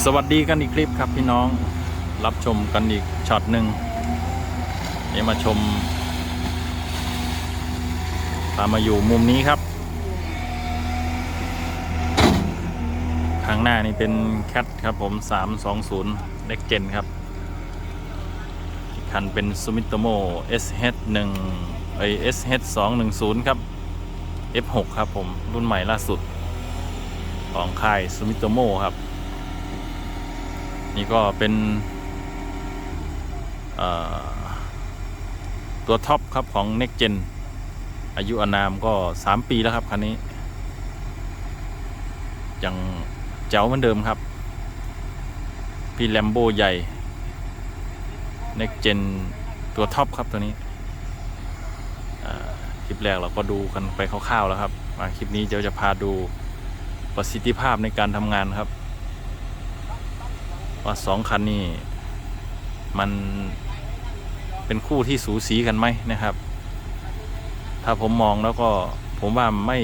สวัสดีกันอีกคลิปครับพี่น้องรับชมกันอีกช็อตหนึ่งนี่มาชมพามาอยู่มุมนี้ครับ ข้างหน้านี่เป็นแคทครับผม 320 Next Gen ครับคันเป็น Sumitomo SH1 ไอ SH210 ครับ F6 ครับผม รุ่นใหม่ล่าสุด ของค่าย Sumitomo ครับ นี่ก็เป็นตัวท็อปครับของ Next Gen อายุอานามก็ 3 ปีแล้วครับคันนี้ ยังเจ๋วเหมือนเดิมครับ พี่แลมโบใหญ่ Next Gen ตัวท็อปครับตัวนี้คลิปแรกเราก็ดูกันไปคร่าวๆแล้วครับ มาคลิปนี้เดี๋ยวจะพาดูประสิทธิภาพในการทำงานครับ ว่าสองคันนี้มันเป็นคู่ที่สูสีกันไหมนะครับ ถ้าผมมองแล้วก็ผมว่าไม่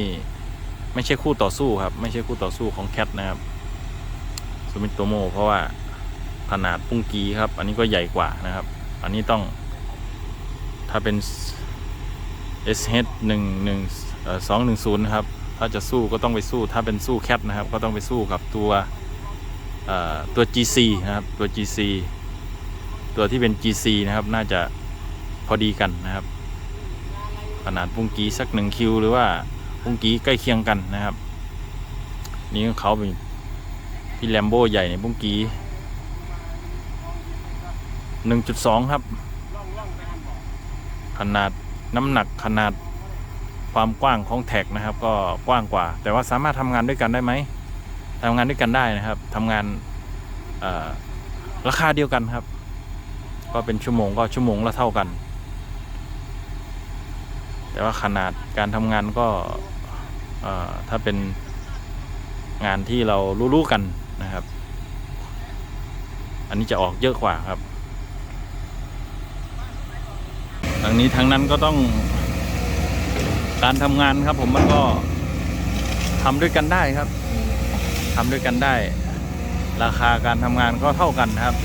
ไม่ใช่คู่ต่อสู้ครับ ไม่ใช่คู่ต่อสู้ของแคทนะครับซูมิโตโมเพราะว่าขนาดปุ้งกีครับ อันนี้ก็ใหญ่กว่านะครับ อันนี้ต้อง ถ้าเป็น SH 1 1 2 1 0นะครับ ถ้าจะสู้ก็ต้องไปสู้ ถ้าเป็นสู้แคทนะครับ ก็ต้องไปสู้กับตัว ตัว GC นะครับ ตัว GC ตัวที่เป็น GC นะครับ น่าจะพอดีกันนะครับ ขนาดปุ้งกีสักหนึ่งคิวหรือว่าปุ้งกีใกล้เคียงกันนะครับ นี่ของเขาเป็นพี่แลมโบใหญ่ในปุ้งกี1.2ครับ ขนาดน้ำหนักขนาดความกว้างของแท็กนะครับ ก็กว้างกว่า แต่ว่าสามารถทำงานด้วยกันได้ไหม ทำงานด้วยกันได้นะครับทำงานราคาเดียวกันครับ ก็เป็นชั่วโมงก็ชั่วโมงละเท่ากัน แต่ว่าขนาดการทำงานก็ถ้าเป็นงานที่เรารู้ๆกันนะครับ อันนี้จะออกเยอะกว่าครับทั้งนี้ทั้งนั้นก็ต้องการทำงานครับ ผมมันก็ทำด้วยกันได้ครับ ทำด้วยกันได้ ราคาการทำงานก็เท่ากันนะครับ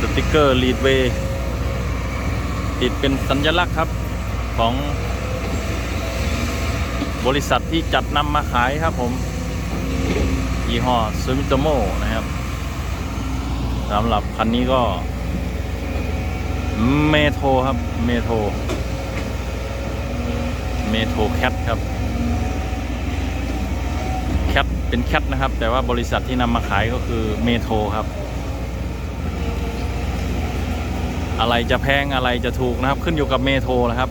สติกเกอร์ลีดเวย์ติดเป็นสัญลักษณ์ครับของ บริษัทที่จัดนำมาขายครับผม ยี่ห้อซูมิโตโมนะครับสำหรับคันนี้ก็เมโทรครับ เมโทรเมโทรแคทครับแคทเป็นแคทนะครับ แต่ว่าบริษัทที่นำมาขายก็คือเมโทรครับ อะไรจะแพงอะไรจะถูกนะครับ ขึ้นอยู่กับเมโทรนะครับ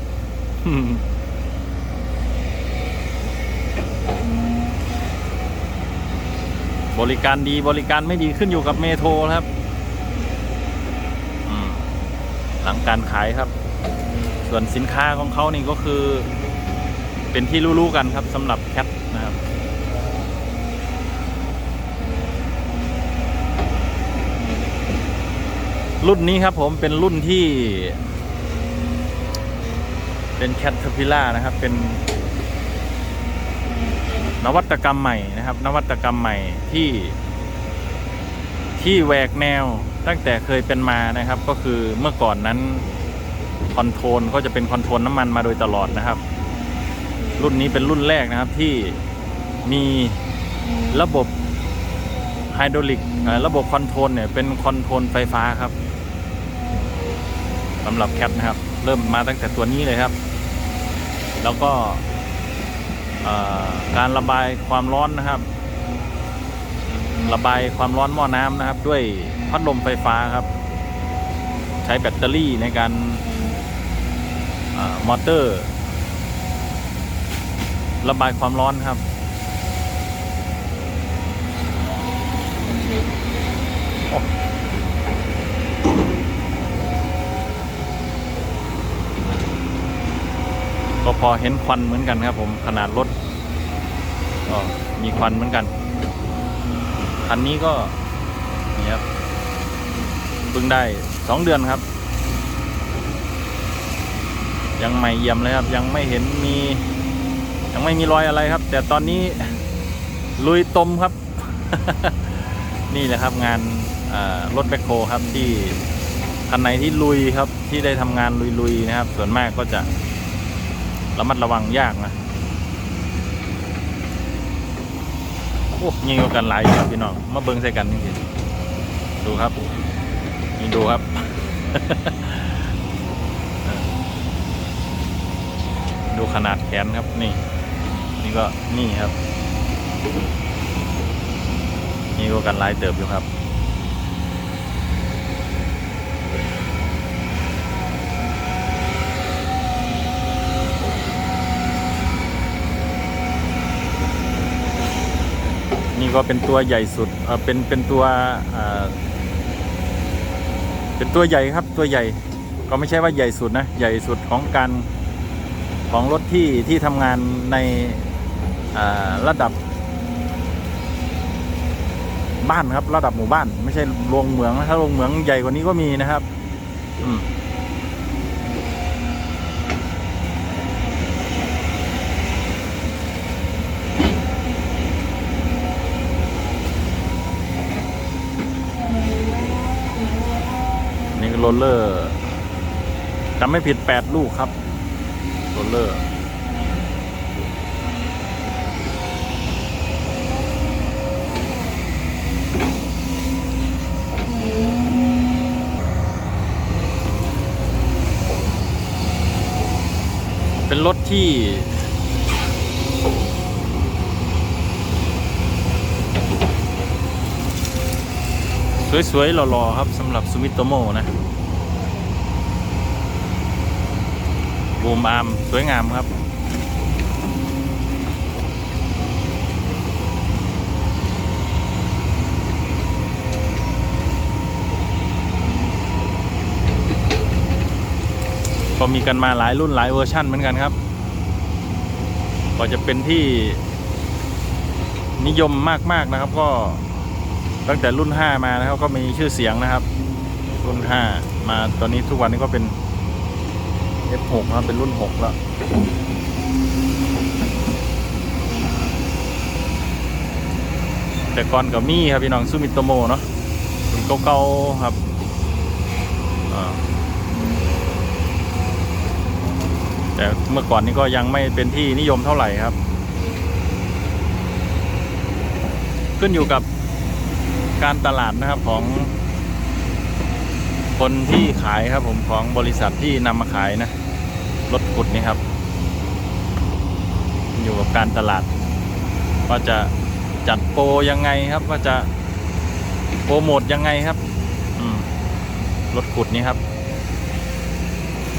บริการดีบริการไม่ดีขึ้นอยู่กับเมโทรครับหลังการขายครับ ส่วนสินค้าของเขานี่ก็คือ เป็นที่รู้ๆกันครับสำหรับแคทนะครับรุ่นนี้ครับผมเป็นรุ่นที่ เป็นแคทเทอร์พิล่านะครับ เป็น นวัตกรรมใหม่นะครับ นวัตกรรมใหม่ที่ ที่แหวกแนวตั้งแต่เคยเป็นมานะครับ ก็คือเมื่อก่อนนั้นคอนโทรลก็จะเป็นคอนโทรลน้ำมันมาโดยตลอดนะครับ รุ่นนี้เป็นรุ่นแรกนะครับที่มีระบบไฮดรอลิกระบบคอนโทรลเนี่ยเป็นคอนโทรลไฟฟ้าครับสำหรับแคทนะครับ เริ่มมาตั้งแต่ตัวนี้เลยครับ แล้วก็ การระบายความร้อนนะครับ ระบายความร้อนหม้อน้ำนะครับ ด้วยพัดลมไฟฟ้าครับ ใช้แบตเตอรี่ในการอมอเตอร์ ระบายความร้อนครับ ก็พอเห็นควันเหมือนกันครับผมขนาดรถก็มีควันเหมือนกัน คันนี้ก็นี่ครับเพิ่งได้สองเดือนครับ ยังใหม่เยี่ยมเลยครับ ยังไม่เห็นมี ยังไม่มีรอยอะไรครับ แต่ตอนนี้ลุยตมครับ นี่แหละครับงานรถแบคโฮครับที่คันไหนที่ลุยครับที่ได้ทำงานลุยๆนะครับ ส่วนมากก็จะ ระมัดระวังยากนะโอ้ยิงกันหลายครับพี่น้องมาเบิ้งใส่กันจริงๆดูครับนี่ดูครับดูขนาดแขนครับนี่ นี่ก็นี่ครับ นี่ก็กันหลายเติบอยู่ครับ ก็เป็นตัวใหญ่สุดเออเป็นเป็นตัวเป็นตัวใหญ่ครับตัวใหญ่ก็ไม่ใช่ว่าใหญ่สุดนะใหญ่สุดของการของรถที่ที่ทำงานในระดับบ้านครับ ระดับหมู่บ้าน ไม่ใช่โรงเหมืองนะถ้าโรงเหมืองใหญ่กว่านี้ก็มีนะครับ อืม โรลเลอร์จำไม่ผิดแปดลูกครับโรลเลอร์เป็นรถที่สวยๆหล่อๆครับสำหรับซูมิโตโมนะ บูมอามสวยงามครับ ก็มีกันมาหลายรุ่นหลายเวอร์ชั่นเหมือนกันครับ ก็จะเป็นที่นิยมมากๆนะครับ ก็ตั้งแต่รุ่น 5 มานะครับ ก็มีชื่อเสียงนะครับ รุ่น 5 มาตอนนี้ทุกวันนี้ก็เป็น F6 นะครับเป็นรุ่น 6 แล้วแต่ก่อนกับมี่ครับพี่น้องซูมิโตโมเนาะรุ่นเก่าๆครับแต่เมื่อก่อนนี้ก็ยังไม่เป็นที่นิยมเท่าไหร่ครับ ขึ้นอยู่กับการตลาดนะครับของ คนที่ขายครับผมของบริษัทที่นำมาขายนะ รถขุดนี่ครับ อยู่กับการตลาด ว่าจะจัดโปรยังไงครับ ว่าจะโปรโมทยังไงครับรถขุดนี่ครับ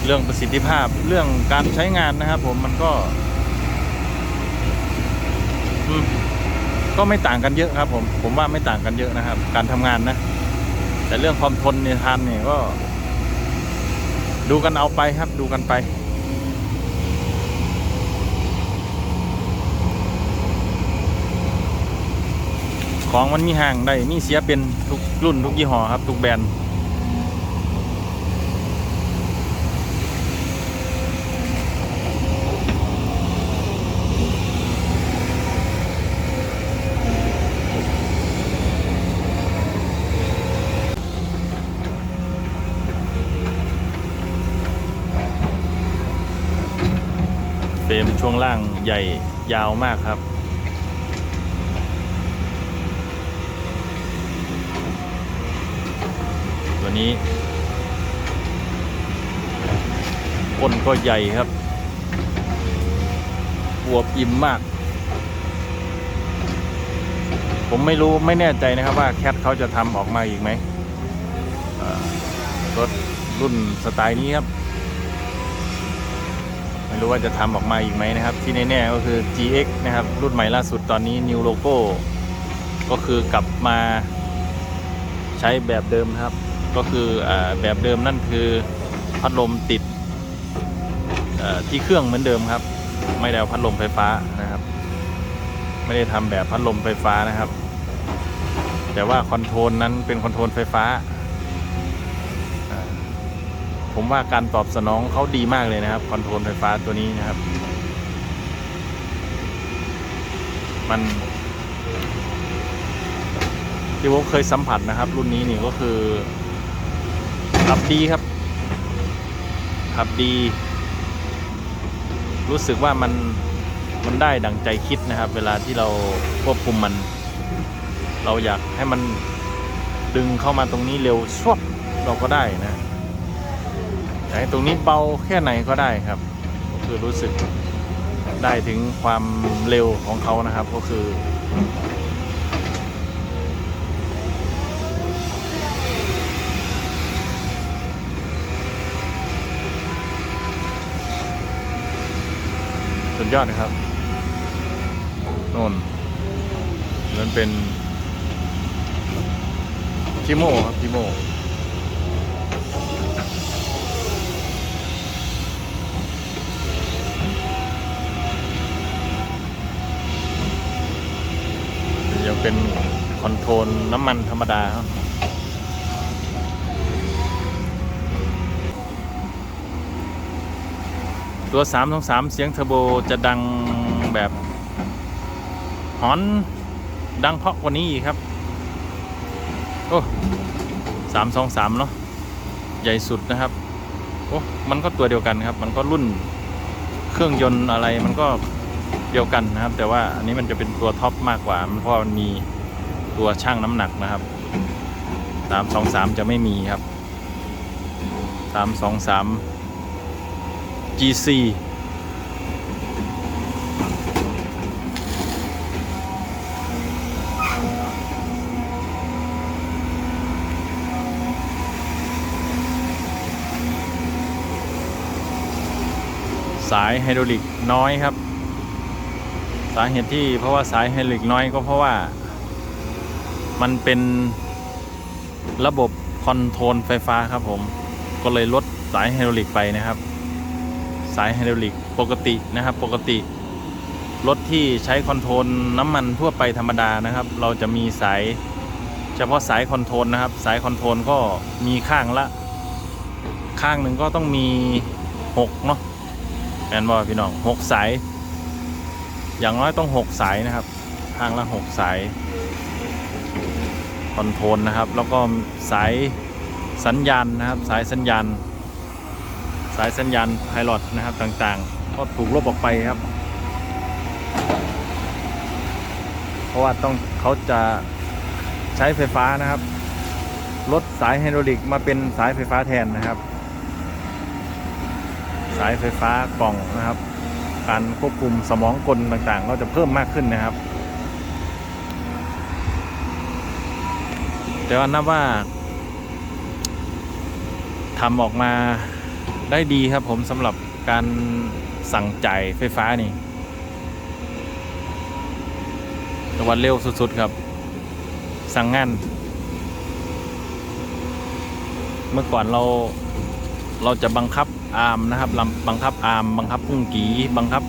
เรื่องประสิทธิภาพเรื่องการใช้งานนะครับ ผมมันก็ก็ไม่ต่างกันเยอะครับ ผมผมว่าไม่ต่างกันเยอะนะครับ การทำงานนะ แต่เรื่องความทนในทานเนี่ยก็ ดูกันเอาไปครับ ดูกันไป ของมันมีห่างได้มีเสียเป็นทุกรุ่นทุกยี่ห้อครับ ทุกแบรนด์ เฟรมช่วงล่าง ใหญ่ยาวมากครับ ตัวนี้ก้นก็ใหญ่ครับอวบอิ่มมาก ผมไม่รู้ไม่แน่ใจนะครับว่าแคทเขาจะทำออกมาอีกไหมรถรุ่นสไตล์นี้ครับ ไม่รู้ว่าจะทำออกมาอีกไหมนะครับ ที่แน่ๆก็คือ GX นะครับ รุ่นใหม่ล่าสุดตอนนี้ New Logo ก็คือกลับมาใช้แบบเดิมครับ ก็คืออแบบเดิมนั่นคือพัดลมติดที่เครื่องเหมือนเดิมครับ ไม่ได้เอาพัดลมไฟฟ้านะครับ ไม่ได้ทำแบบพัดลมไฟฟ้านะครับ แต่ว่าคอนโทรลนั้นเป็นคอนโทรลไฟฟ้า ผมว่าการตอบสนองเขาดีมากเลยนะครับ คอนโทรลไฟฟ้าตัวนี้นะครับ มันที่ผมเคยสัมผัสนะครับ รุ่นนี้นี่ก็คือขับดีครับขับดี รู้สึกว่ามันมันได้ดังใจคิดนะครับ เวลาที่เราควบคุมมัน เราอยากให้มันดึงเข้ามาตรงนี้เร็วชวบเราก็ได้นะ ตรงนี้เบาแค่ไหนก็ได้ครับ ก็คือรู้สึกได้ถึงความเร็วของเขานะครับก็คือ สุดยอดนะครับโน่นนั่นเป็นจิโม่ครับจิโม่ เป็นคอนโทรลน้ำมันธรรมดาครับตัว3 2 3 เสียงเทอร์โบจะดังแบบหอนดังเพราะกว่านี้อีกครับ โอ้สามสองสามเนาะใหญ่สุดนะครับ โอ้ มันก็ตัวเดียวกันครับ มันก็รุ่นเครื่องยนต์อะไรมันก็ ดียวกันนะครับ แต่ว่าอันนี้มันจะเป็นตัวท็อปมากกว่าเพราะมันมีตัวช่างน้ำหนักนะครับสามสองสามจะไม่มีครับสามสองสาม GC สายไฮดรอลิกน้อยครับ สาเหตุที่เพราะว่าสายไฮดรอลิกน้อยก็เพราะว่า มันเป็นระบบคอนโทรลไฟฟ้าครับผม ก็เลยลดสายไฮดรอลิกไปนะครับ สายไฮดรอลิกปกตินะครับ ปกติรถที่ใช้คอนโทรลน้ำมันทั่วไปธรรมดานะครับ เราจะมีสายเฉพาะสายคอนโทรลนะครับ สายคอนโทรลก็มีข้างละ ข้างหนึ่งก็ต้องมีหกเนาะแอนบอพี่น้องหกสาย อย่างน้อยต้องหกสายนะครับข้างละหกสายคอนโทรลนะครับ แล้วก็สายสัญญาณนะครับ สายสัญญาณ สายสัญญาณไพลอตนะครับต่างๆ ก็ถูกลบออกไปครับ เพราะว่าต้องเขาจะใช้ไฟฟ้านะครับลดสายไฮดรอลิกมาเป็นสายไฟฟ้าแทนนะครับ สายไฟฟ้ากล่องนะครับ การควบคุมสมองกลต่างๆ ก็จะเพิ่มมากขึ้นนะครับ แต่ว่านับว่าทำออกมาได้ดีครับผมสำหรับการสั่งจ่ายไฟฟ้านี่รางวัลเร็วสุดๆครับ สั่งงาน เมื่อก่อนเราเราจะบังคับ อาร์มนะครับบังคับอาร์มบังคับพุ่งกีบังคับ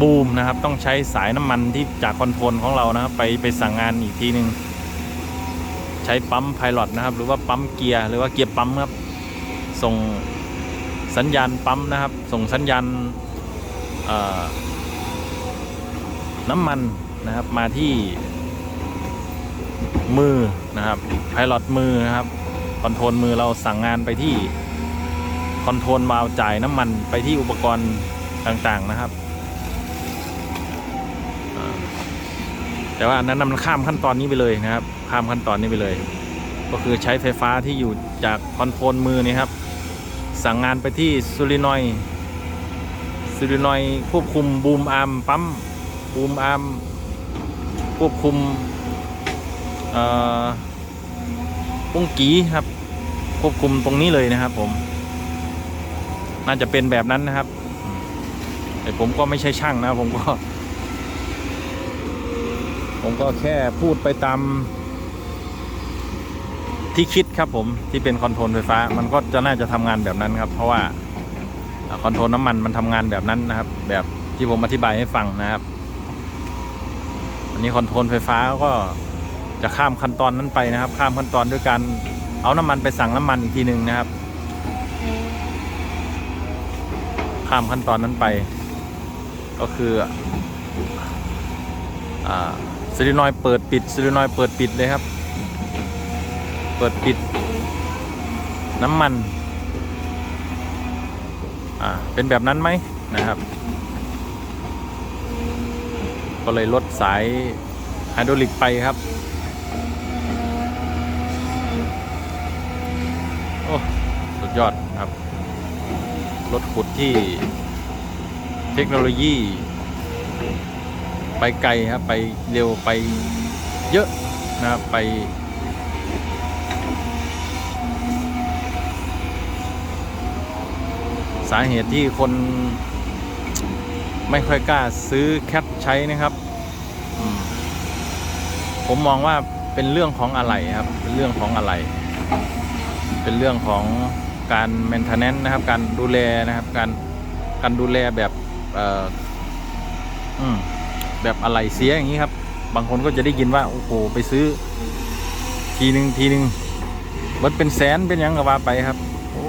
บูมนะครับ ต้องใช้สายน้ำมันที่จากคอนโทรลของเรานะครับไปไปสั่งงานอีกทีหนึ่งใช้ปั๊มไพลอตนะครับ หรือว่าปั๊มเกียร์หรือว่าเกียร์ปั๊มครับ ส่งสัญญาณปั๊มนะครับ ส่งสัญญาณน้ำมันนะครับมาที่มือนะครับไพลอตมือนะครับคอนโทรลมือเราสั่งงานไปที่ คอนโทรลวาล์วจ่ายน้ำมันไปที่อุปกรณ์ต่างๆนะครับ แต่ว่านั้นมันข้ามขั้นตอนนี้ไปเลยนะครับ ข้ามขั้นตอนนี้ไปเลย ก็คือใช้ไฟฟ้าที่อยู่จากคอนโทรลมือนี่ครับ สั่งงานไปที่ซูรินอยซูรินอยควบคุมบูมอาร์มปั๊มบูมอาร์มควบคุมปุ้งกีครับ ควบคุมตรงนี้เลยนะครับผม น่าจะเป็นแบบนั้นนะครับอืมแต่ผมก็ไม่ใช่ช่างนะผมก็ ผมก็แค่พูดไปตามที่คิดครับผมที่เป็นคอนโทรลไฟฟ้า มันก็จะน่าจะทำงานแบบนั้นครับ เพราะว่าคอนโทรลน้ำมันมันทำงานแบบนั้นนะครับ แบบที่ผมอธิบายให้ฟังนะครับนี่คอนโทรลไฟฟ้าก็จะข้ามขั้นตอนนั้นไปนะครับ ข้ามขั้นตอนด้วยการเอาน้ำมันไปสั่งน้ำมันอีกทีหนึ่งนะครับ ข้ามขั้นตอนนั้นไป ก็คืออ่าซิลินอยเปิดปิดซิลินอยเปิดปิดเลยครับ เปิดปิด น้ำมันอ่าเป็นแบบนั้นไหมนะครับ ก็เลยลดสายไฮดรอลิกไปครับ โอ้ สุดยอด รถขุดที่เทคโนโลยี ไปไกลครับไปเร็วไปเยอะนะครับไป สาเหตุที่คนไม่ค่อยกล้าซื้อแคทใช้นะครับ ผมมองว่าเป็นเรื่องของอะไรครับ เป็นเรื่องของอะไร เป็นเรื่องของ การ maintenance นะครับ การดูแลนะครับ การการดูแลแบบเอ่อแบบอะไรเสียอย่างนี้ครับ บางคนก็จะได้ยินว่าโอ้โหไปซื้อ ทีหนึ่งทีหนึ่งมันเป็นแสนเป็นยังก็ว่าไปครับ โอ้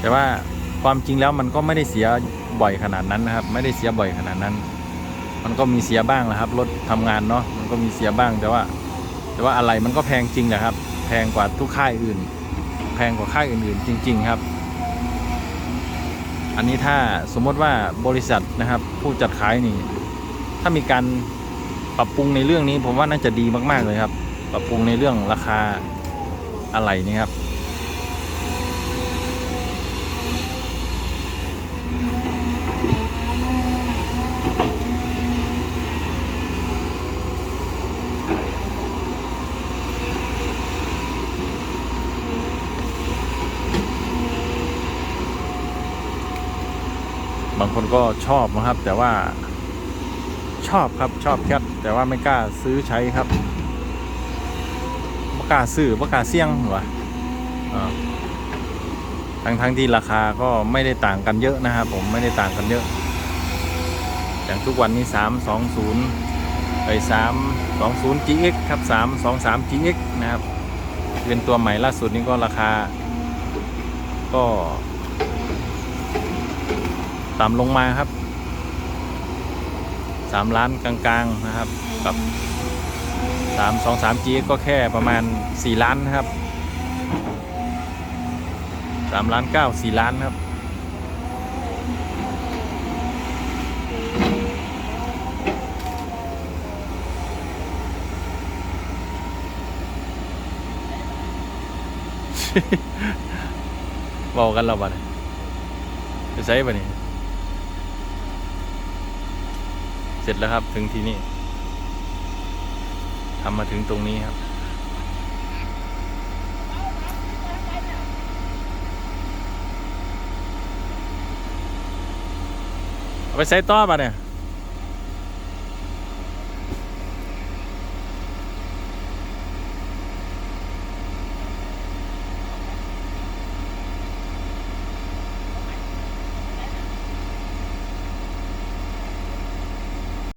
แต่ว่าความจริงแล้วมันก็ไม่ได้เสียบ่อยขนาดนั้นนะครับ ไม่ได้เสียบ่อยขนาดนั้น มันก็มีเสียบ้างแหละครับรถทำงานเนาะมันก็มีเสียบ้างแต่ว่า แต่ว่าอะไรมันก็แพงจริงแหละครับ แพงกว่าทุกค่ายอื่น แพงกว่าค่ายอื่นๆจริง ๆ ครับ อันนี้ถ้าสมมติว่าบริษัทนะครับ ผู้จัดขายนี่ ถ้ามีการปรับปรุงในเรื่องนี้ ผมว่าน่าจะดีมากๆเลยครับ ปรับปรุงในเรื่องราคาอะไรนี่ครับ คนก็ชอบนะครับ แต่ว่าชอบครับชอบแคทแต่ว่าไม่กล้าซื้อใช้ครับไม่กล้าซื้อไม่กล้าเสี่ยงหรอทั้งทั้งที่ราคาก็ไม่ได้ต่างกันเยอะนะครับผมไม่ได้ต่างกันเยอะ อย่างทุกวันนี้320ไอ้320 GX ครับ323 GX นะครับ เป็นตัวใหม่ล่าสุดนี้ก็ราคา ก็ ต่ำลงมาครับสามล้านกลางๆนะครับ กับสามสองสาม G ก็แค่ประมาณสี่ล้านนะครับสามล้านเก้าสี่ล้านครับบอกกันเราบัดนี้ไปใช้บัดนี้ เสร็จแล้วครับ ถึงที่นี่ทำมาถึงตรงนี้ครับเอาไปใส่ต่อป่ะเนี่ย